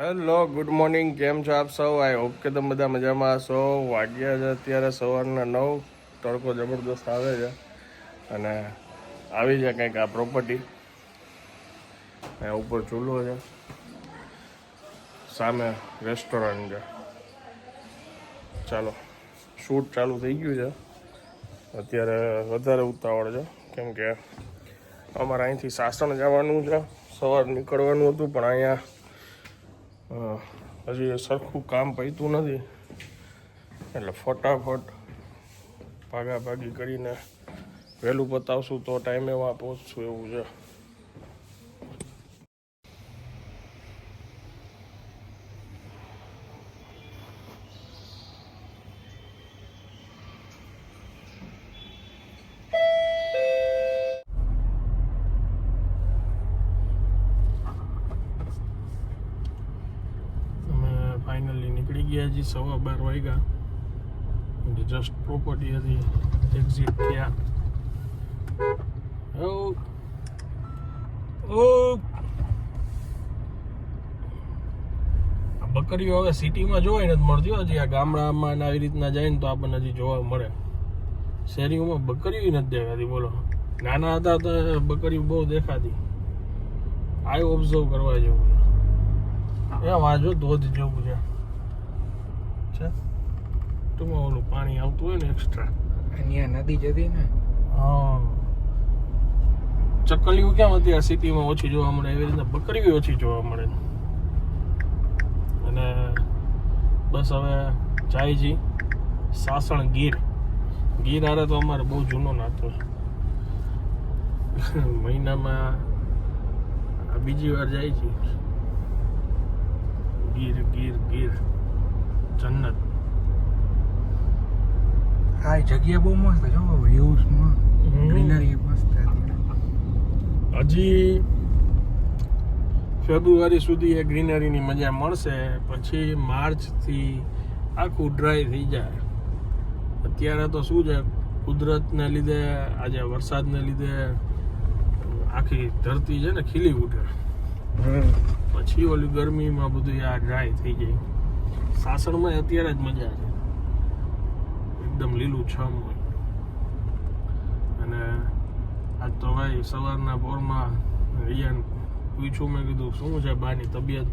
Hello, good morning. કેમ છો આપ સૌ? આઈ હોપ કે તમે બધા મજામાં હશો. વાગ્યા છે અત્યારે સવારના નવ. તડકો જબરદસ્ત આવે છે. અને આવી છે કંઈક આ પ્રોપર્ટી અહીંયા ઉપર ચૂલો છે. સામે રેસ્ટોરન્ટ છે. ચાલો શૂટ ચાલુ થઈ ગયું છે. અત્યારે વધારે ઉતાવળ છે. કેમ કે અમારે અહીંથી સાસણ જવાનું છે. સવાર નીકળવાનું હતું, પણ અહીંયા હજી સરખું કામ પૈતું નથી. એટલે ફટાફટ ભાગા ભાગી કરીને વહેલું પતાવશું તો ટાઈમે વાં પહોંચશું એવું છે અમે ફાઇનલી નીકળી સવા બાર વાગ્યા. જસ્ટ પ્રોપર્ટી હતી. એક્ઝિટ થયા. બકરીઓ હવે સિટીમાં જોવાય નથી મળતી. હજી આ ગામડામાં ને આવી રીતના જાય ને તો આપણને હજી જોવા મળે. શેરીઓમાં બકરીઓ નથી દેખાતી બોલો. નાના હતા તો બકરીઓ બહુ દેખાતી. આ ઓબ્ઝર્વ કરવા જેવું એ વાંચો ધોધ જેવું છે. છે? ટૂંકમાં ઓલું પાણી આવતું હોય ને એક્સ્ટ્રા અહીંયા નદી જતી ને? હા. ચકલીઓ કેમ આ સિટીમાં ઓછી જોવા મળે? એવી રીતના બકરીઓ ઓછી જોવા મળે. અને બસ હવે જાય જી સાસણ ગીર. ગીર હારે તો અમારે બહુ જૂનો નાતો છે. મહિનામાં આ બીજી વાર જાય છે. ગીર ગીર ગીર. જન્નત. હા એ જગ્યા બહુ મસ્ત જો વ્યૂઝમાં ગ્રીનરી મસ્ત હજી ફેબ્રુઆરી સુધી એ ગ્રીનરીની મજા મળશે પછી માર્ચથી આખું ડ્રાય થઈ જાય. અત્યારે તો શું છે કુદરતને લીધે આજે વરસાદને લીધે આખી ધરતી છે ને ખીલી ઉઠે. પછી ઓલી ગરમીમાં બધું આ ડ્રાય થઈ જાય. સાસણમાં અત્યારે જ મજા છે. એકદમ લીલું છમ હોય. અને આજ તો ભાઈ સવારના પોરમાં રિયાન પૂછ્યું મેં કીધું શું છે બાની તબિયત?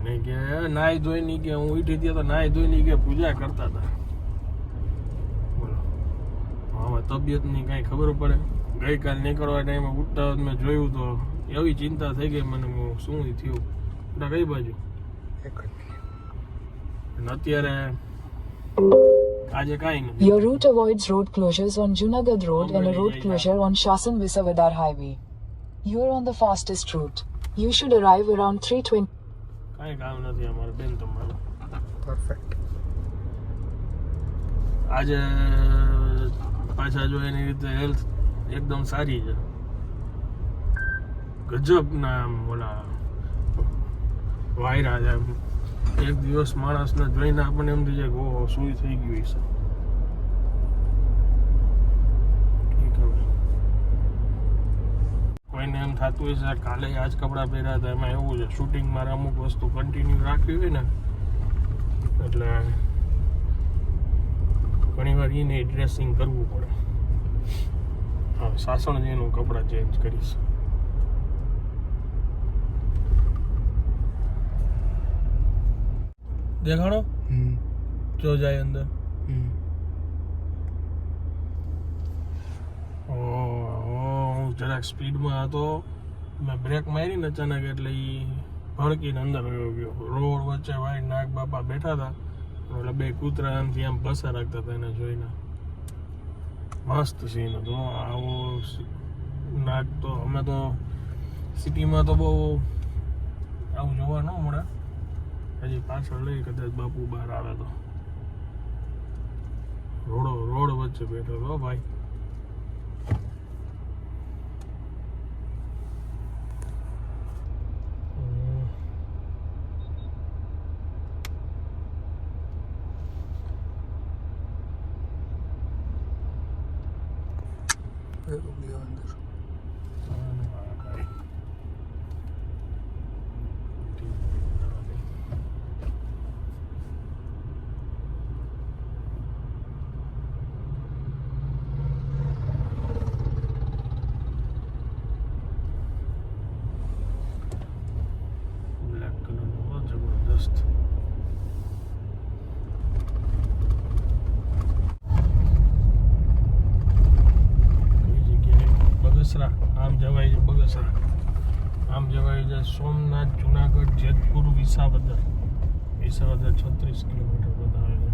અને કે "એ, નાહી ધોઈ નહીં કે હું ઉઠી ત્યાં તો નાહી ધોઈ નહીં કે પૂજા કરતા હતા બોલો. હવે તબિયતની કાંઈ ખબર પડે? ગઈકાલ નીકળવા ટાઈમે ઉઠતા મેં જોયું તો એવી ચિંતા થઈ ગઈ મને શું થયું? કઈ બાજુ? એક અને અત્યારે આજે કાંઈ નથી Your route avoids road closures on Junagadh Road and a road closure on Shasan Visavedar Highway. You are on the fastest route. You should arrive around 320. કાંઈ કામ નથી અમારે બેન તમારું પરફેક્ટ આજે પાછા જો એની રીતે હેલ્થ એકદમ સારી છે ગજબના આમ ઓલા વાયરા છે આમ. એક દિવસ માણસને જોઈને આપણને એમ થઈ જાય કે ઓહો શું થઈ ગયું છે. કોઈને એમ થતું હોય છે, કાલે આ જ કપડાં પહેર્યા હતા, એમાં એવું છે શૂટિંગ મારે અમુક વસ્તુ કન્ટિન્યુ રાખવી હોય ને, એટલે ઘણીવાર એને ડ્રેસિંગ કરવું પડે. હા, સાસણજીનું કપડાં ચેન્જ કરીશ. દેખાડો જો જાય અંદર. હું જરાક સ્પીડમાં હતો. મેં બ્રેક મારી ને અચાનક એટલે એ ભડકીને અંદર રહ્યો ગયો. રોડ વચ્ચે ભાઈ નાગ બાપા બેઠા હતા. એટલે બે કૂતરા આમથી આમ પસાર રાખતા હતા એને જોઈને. મસ્ત સીન હતો. આવો નાગ તો અમે તો સિટીમાં તો બહુ આવું જોવા ન મળે. હજી પાછળ લઈ કદાચ બાપુ બહાર આવે તો રોડો, રોડ વચ્ચે બેઠો હતો હો ભાઈ હમ. પેલું બગસરા આમ જવાય છે બગસરા. આમ જવાય છે સોમનાથ, જુનાગઢ, જેતપુર, વિસાવદર. વિસાવદર છત્રીસ કિલોમીટર બતાવે છે.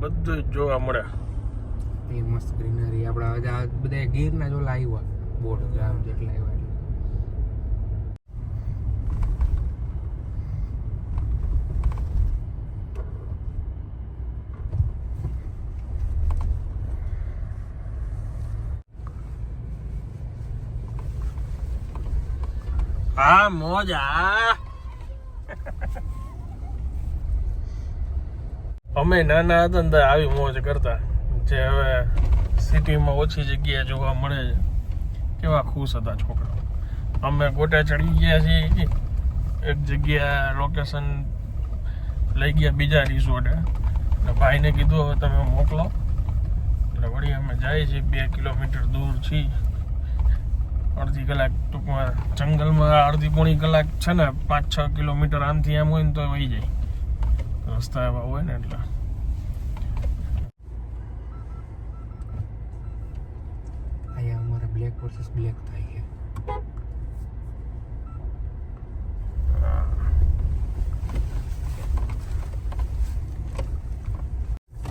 બધું જોવા મળે. એ મસ્ત ગ્રીનરી આપણા બધા ગીરના જો લાવ્યા બોર્ડ ગ્રામ જેટલા આવ્યા હા, મોજ. અમે નાના હતા ને આવી મોજ કરતા. જે હવે સિટીમાં ઓછી જગ્યાએ જોવા મળે છે. કેવા ખુશ હતા છોકરા અમે ગોટે ચડી ગયા છીએ. એક જગ્યા લોકેશન લઈ ગયા બીજા રિસોર્ટે અને ભાઈને કીધું, હવે તમે મોકલો. એટલે વળી અમે જાય છીએ, બે કિલોમીટર દૂર છીએ. અડધી કલાક ટૂંકમાં જંગલમાં અડધી પોણી કલાક છે ને પાંચ છ કિલોમીટર આમથી આમ હોય ને તો વહી જાય. રસ્તા એવા હોય ને એટલે. અહીંયા અમારે બ્લેક વર્સિસ બ્લેક થાય છે.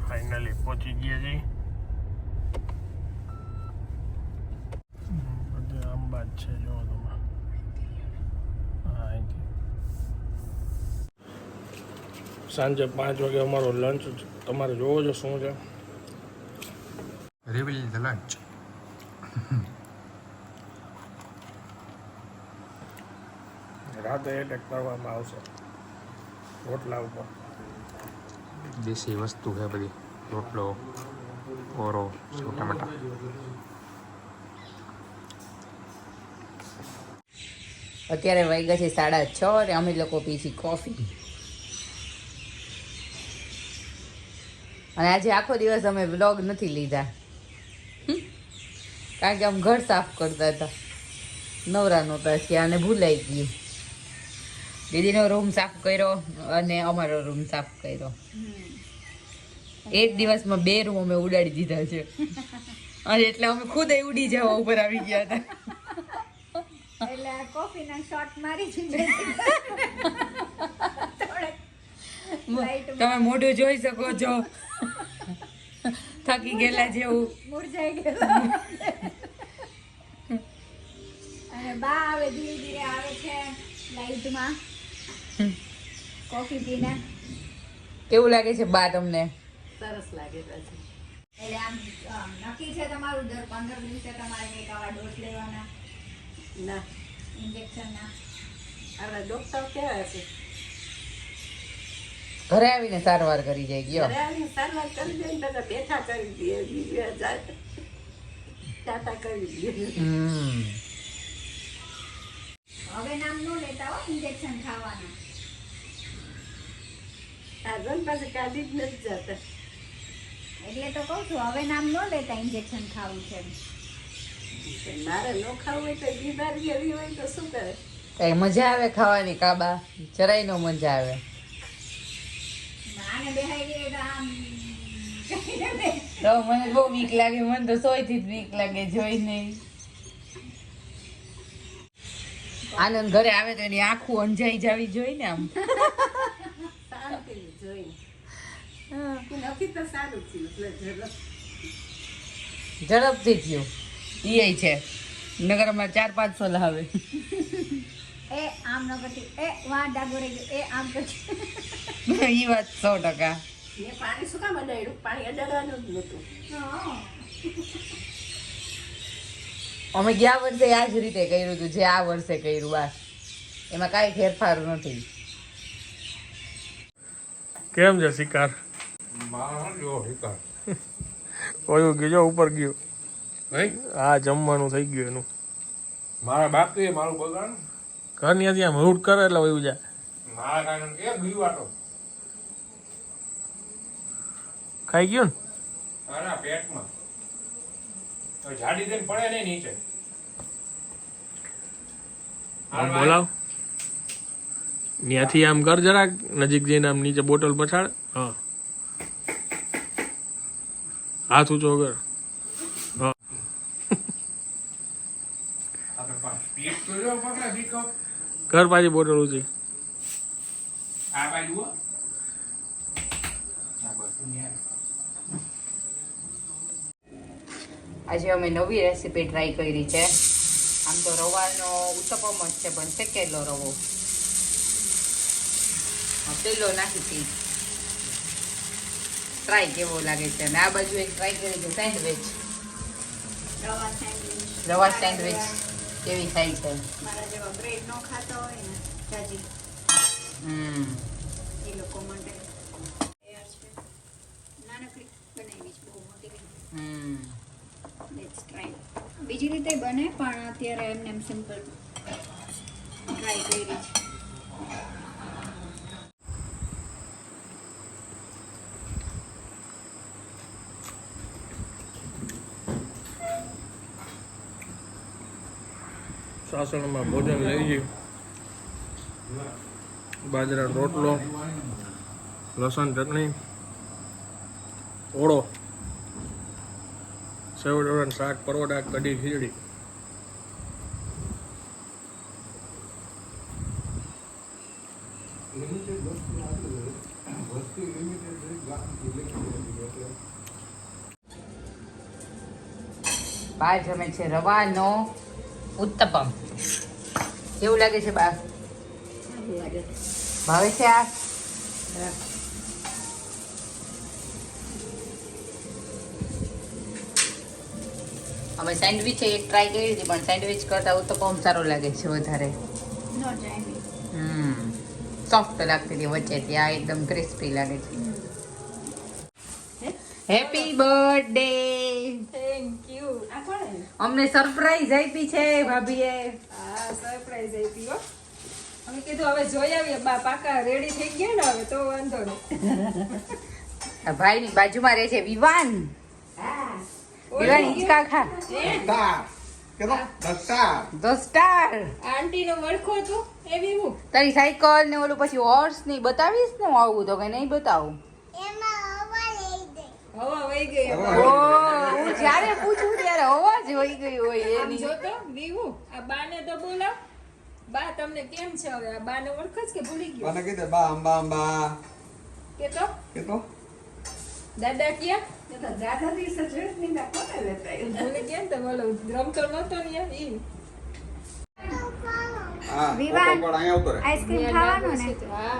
ફાઇનલી પહોંચી ગયા છીએ હમ, બધે આંબા જ છે જો તમે હા અહીંથી સાંજે પાંચ વાગે અમારો લંચ તમારે જોવો છો શું છે. રિવીલ ધ લંચ રાતે એટેક કરવામાં આવશે. રોટલા ઉપર. દેશી વસ્તુ છે બધી. રોટલો ઓરો સેવ ટમેટા અત્યારે વાગ્યા છે સાડા છ અને અમે લોકો પી છીએ કોફી અને આજે આખો દિવસ અમે વ્લોગ નથી લીધા. કારણ કે આમ ઘર સાફ કરતા હતા. નવરા નહોતા થયા અને ભૂલાઈ ગયું. દીદીનો રૂમ સાફ કર્યો અને અમારો રૂમ સાફ કર્યો. એક દિવસમાં બે રૂમ અમે ઉડાડી દીધા છે. અને એટલે અમે ખુદ ઉડી જવા ઉપર આવી ગયા હતા. એટલે કોફીના શોટ મારી છે તમે મોઢું જોઈ શકો છો. થકી ગયેલા જેવું. મુરઝાઈ ગયેલા. અને બા આવે ધીરે ધીરે આવે છે લાઈટમાં. કોફી પીને. કેવું લાગે છે બા તમને? સરસ લાગે છે. એટલે આમ નક્કી છે તમારું દર પંદર દિવસે તમારે કંઈક આવા ડોઝ લેવાના? ના. ઇન્જેક્શનના હવે ડોક્ટર કેવા છે. ઘરે આવીને સારવાર કરી જાય ગયો. સારવાર કરી દે બધા બેઠા કરી દે ટાટા કરી દે હવે નામ ન લેતા હો ઇન્જેક્શન ખાવાના. આ પાસે કાઢી જ નથી જતા. એટલે તો કહું છું હવે નામ નો લેતા ઇન્જેક્શન ખાવું છે મારે ન ખાવું હોય તો બીમારી એવી હોય તો શું કરે? કઈ મજા આવે ખાવાની કાબા? જરાય નો મજા આવે. તો મને બહુ બીક લાગે મને તો સોયથી જ બીક લાગે જોઈ નહીં આનંદ ઘરે આવે તો એની આખું અંજાઈ જાવી જોઈ. ને આમ ઝડપથી થયું. ઈ છે. નગર અમારે ચાર પાંચસો લાવે એ આમ ન કરતી. એ વાં ડાગો રહી ગયો. એ આમ કરતી. ઈ વાત સો ટકા. મેં પાણી શું કામ અડાડ્યું? પાણી અડાડવાનું જ નહોતું. અમે ગયા વર્ષે આ જ રીતે કર્યું હતું જે આ વર્ષે કર્યું બસ. એમાં કાંઈ ફેરફાર નથી. કેમ છે શિકાર? મારો જો ગયો ઉપર ગયો. ભાઈ આ જમવાનું થઈ ગયું એનું. મારા બાકી મારું બગાડ ઘરની ત્યાં મૂડ કરે એટલે વયું જાય. ખાઈ ગયું ને? પેટમાં. જાડી થઈને પડે નહીં નીચે. બોલાવ. ત્યાંથી આમ કર જરાક નજીક જઈને આમ નીચે બોટલ પછાડ. હા. હાથ ઊંચો કર. હા. કર પાછી બોટલ ઊંચી બાજુ હો. આ બધું આજે અમે નવી રેસીપી ટ્રાય કરી છે. આમ તો રવાનો ઉત્તપમ જ છે પણ શેકેલો રવો? પેલો નાખી હતી ટ્રાય કેવો લાગે છે? અને આ બાજુ એક ટ્રાય કરી છે સેન્ડવિચ રવા સેન્ડવિચ રવા સેન્ડવિચ કેવી થાય છે? મારા જેવા બ્રેડ નો ખાતા હોય ને જાજી. હમ. એ લોકો માટે તૈયાર છે. નાનકડી બનાવી છે બહુ મોટી. હમ. લેટ્સ ટ્રાય બીજી રીતે બને પણ અત્યારે એમને એમ સિમ્પલ ટ્રાય કરી છે. સાસણમાં ભોજન લઈએ બાજરા રોટલો, લસણ ચટણી, ઓળો સેવ શાક પરોડા કઢી, ખીચડી. બહાર જમે છે રવાનો ઉત્તપમ. કેવું લાગે છે બા ભાવે છે આ? અમે સેન્ડવિચ એક ટ્રાય કરી હતી પણ સેન્ડવિચ કરતા ઉત્તપમ સારો લાગે છે વધારે. હમ. સોફ્ટ લાગતી હતી વચ્ચેથી આ એકદમ ક્રિસ્પી લાગે છે. હેપી બર્થડે થેન્ક યુ અમને સરપ્રાઈઝ આપી છે ભાભીએ. હા જાય પીવો અમે કીધું હવે જોઈ આવીએ બા પાકા રેડી થઈ ગયા ને હવે તો વાંધો નહીં. આ ભાઈની બાજુમાં રહે છે વિવાન. વિવાન હિંચકા ખા. તારી સાયકલ ને ઓલું પછી હોર્સ ને બતાવીશ ને હું આવું તો કે નહીં બતાવું? હવા વહી ગઈ. હું જ્યારે પૂછું ત્યારે અવાજ વહી ગઈ હોય એની. આ બાને તો બોલાવ. બા તમને કેમ છે હવે? આ બાને ઓળખો જ કે ભૂલી ગયો? મને કીધે બા અંબા અંબા કે તો કે તો દાદા ક્યાં? દાદા દિવસે જોયું જ નહીં ને કોને લેતા? ભૂલી ગયા તો બોલો રમતો નતો ને ઈ. વિવાન. આઈસ્ક્રીમ ખાવાનું ને? હા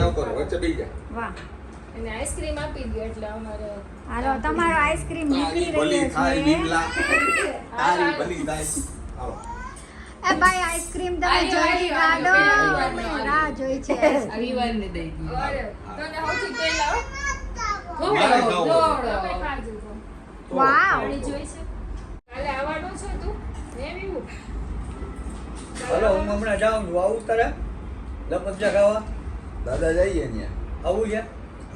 આવતો વચ્ચે વાહ. અને આઈસ્ક્રીમ આપી દો એટલે અમારે હાલો તમારો આઈસ્ક્રીમ નીકળી ભલી થાય છે તારી ભલી થાય. હાલો. એ ભાઈ આઈસ્ક્રીમ તમે આવ્યો, કાઢો અમે રાહ જોઈ છે. વિવાન ને દઈ દીધું. અરે તને સૌથી પહેલા હો. તો. વાવ જોઈ છે. કાલે આવવાનું છે તું. એમ એવું. હલો હું હમણાં જાઉં છું. આવું તારે? લપસ્યા ખાવા. દાદા જઈએ ને આવું છે?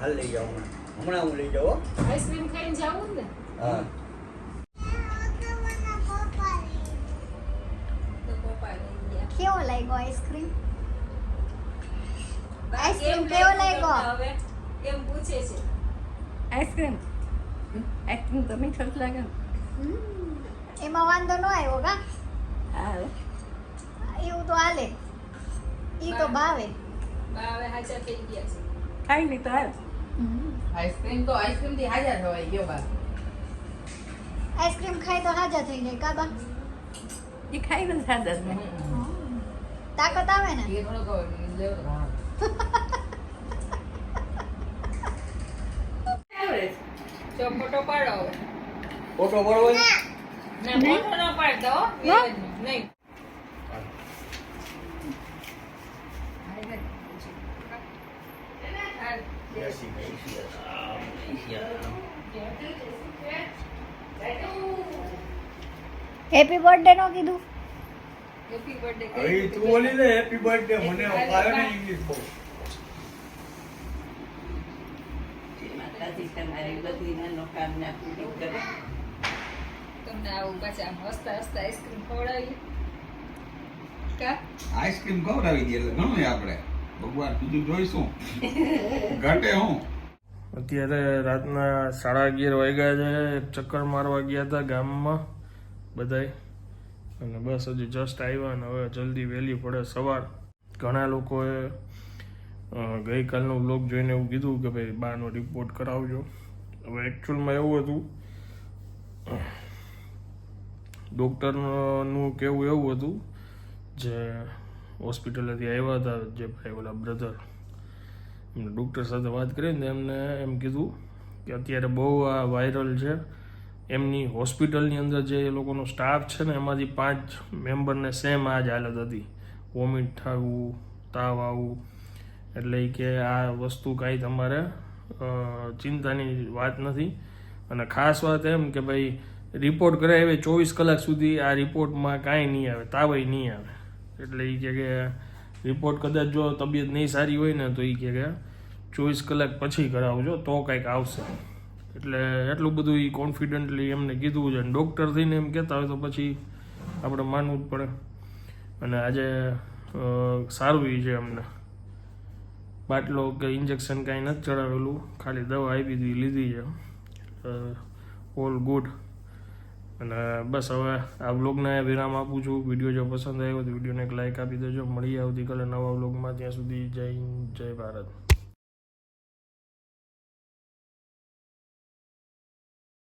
હાલ લઈ જાઉં હમણાં. હમણાં હું લઈ જાઉં હો. આઈસ્ક્રીમ ખાઈને જાવું ને? હા. લાગ્યો આઈસ્ક્રીમ આઈસ્ક્રીમ કેવો લાગ્યો? હવે? એમ પૂછે છે? આઈસ્ક્રીમ આઈસ્ક્રીમ તો મીઠો જ લાગે એમાં વાંધો ન આવ્યો કા? એવું તો હાલે. ઈ તો ભાવે. ભાવે હાચા થઈ ગયા છે. ખાઈ નહીં તો હાલ આઈસ્ક્રીમ તો આઈસ્ક્રીમથી હાજર થવાય ગયો બા. આઈસ્ક્રીમ ખાઈ તો હાજર થઈ જાય કાબા એ ખાઈ ને સાદા ને તાકાત આવે ને? એ લેવો જો ફોટો પાડો ફોટો બરોબર ના. ફોટો ન પાડતો નહીં. હેપી બર્થડે નો કીધું. હેપી બર્થડે હવે તું બોલી દે હેપી બર્થડે મને અપાયો ને ઇંગ્લિશ બહુ. માતાજી તમારી બધી મનોકામના પૂરી કરે. તમને આવું પાછા હસતા હસતા આઈસ્ક્રીમ ખવડાવી કા? આઈસ્ક્રીમ ખવડાવી દઈએ એટલે ઘણું આપણે. ભગવાન બીજું જોઈશું. ઘટે હું. અત્યારે રાતના સાડા અગિયાર વાગ્યા છે ચક્કર મારવા ગયા હતા ગામમાં બધાય. અને બસ હજી જસ્ટ આવ્યા અને હવે જલ્દી વહેલી પડે સવાર. ઘણા લોકોએ ગઈકાલનો બ્લોગ જોઈને એવું કીધું કે ભાઈ બાનો રિપોર્ટ કરાવજો. હવે એકચ્યુઅલમાં એવું હતું ડૉક્ટરનું કહેવું એવું હતું જે હોસ્પિટલેથી આવ્યા હતા જે ભાઈ ઓલા બ્રધર એમને ડૉક્ટર સાથે વાત કરીને એમને એમ કીધું કે અત્યારે બહુ આ વાયરલ છે. એમની હોસ્પિટલની અંદર જે એ લોકોનો સ્ટાફ છે ને, એમાંથી પાંચ મેમ્બરને સેમ આ જ હાલત હતી. વોમિટ થવું, તાવ આવવું એટલે કે આ વસ્તુ કાંઈ તમારે ચિંતાની વાત નથી. અને ખાસ વાત એમ કે ભાઈ રિપોર્ટ કરાવે ચોવીસ કલાક સુધી આ રિપોર્ટમાં કાંઈ નહીં આવે, તાવય નહીં આવે. એટલે એ કે રિપોર્ટ કદાચ જો તબિયત નહીં સારી હોય ને તો એ કે ચોવીસ કલાક પછી કરાવજો, તો કંઈક આવશે. એટલે એટલું બધું એ કોન્ફિડન્ટલી એમને કીધું છે. અને ડૉક્ટર થઈને એમ કહેતા હોય તો પછી આપણે માનવું જ પડે. અને આજે સારું એ છે અમને. બાટલો કે ઇન્જેક્શન કાંઈ નથી ચડાવેલું. ખાલી દવા આપી હતી લીધી છે. ઓલ ગુડ અને બસ હવે આ વ્લોગને વિરામ આપું છું. વીડિયો જો પસંદ આવ્યો તો વિડીયોને એક લાઇક આપી દેજો. મળીએ આવતીકાલે નવા વ્લોગમાં. ત્યાં સુધી જય જય ભારત.